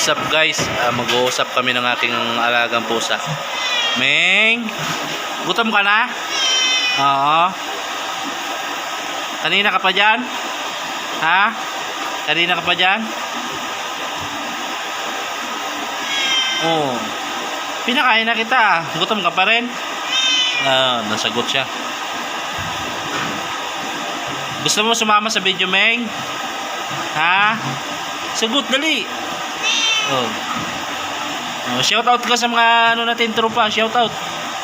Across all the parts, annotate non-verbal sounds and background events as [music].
What's up guys? Ah, mag-uusap kami ng aking alagang pusa. Meng! Gutom ka na? Oo. Kanina ka pa dyan? Ha? Kanina ka pa dyan? Oo. Pinakain na kita. Gutom ka pa rin? Ah, nasagot siya. Gusto mo sumama sa video, Meng? Ha? Sagot, dali. Oh. oh shout out ka sa mga ano natin tropa, shout out.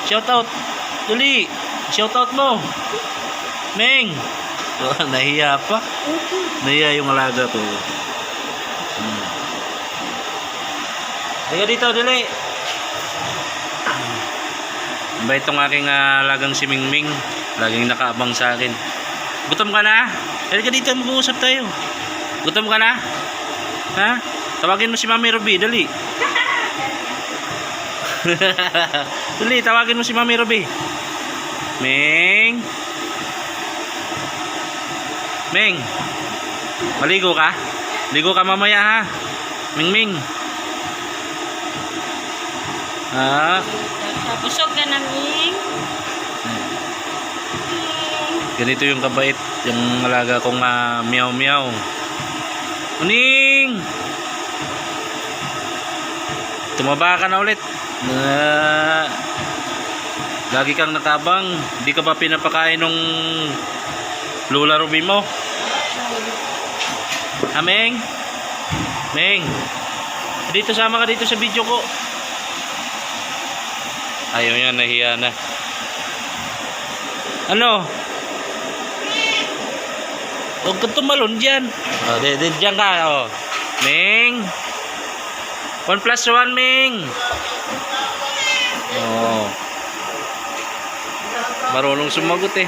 Shout out. Dali. Shout out mo. Meng. Oh, [laughs] nahiya pa. Nahiya yung alaga ko. Hmm. Halika dito, dali. Ba itong aking ah, alagang si Mingming. Laging nakaabang sa akin. Gutom ka na? Halika dito, mag-uusap tayo. Gutom ka na? Ha? Tawagin mo si Mami Ruby, dali. [laughs] dali, tawagin mo si Mami Ruby. Ming. Ming. Maligo ka? Ligo ka mamaya ha. Ming Ming. Ha? Busog ka na, Ming. Ganito yung kabait, yung alaga kong uh, meow meow. Uning! Tumaba ka na ulit. Na lagi kang nakabang. Di ka pa pinapakain ng Lola Ruby mo. Ameng? Meng? Dito sama ka dito sa video ko. Ayaw niya, nahiya na. Ano? Huwag ka tumalon dyan. O, di, di, dyan ka. O. Ming. 1 plus 1, Ming. Oh. Marunong sumagot eh.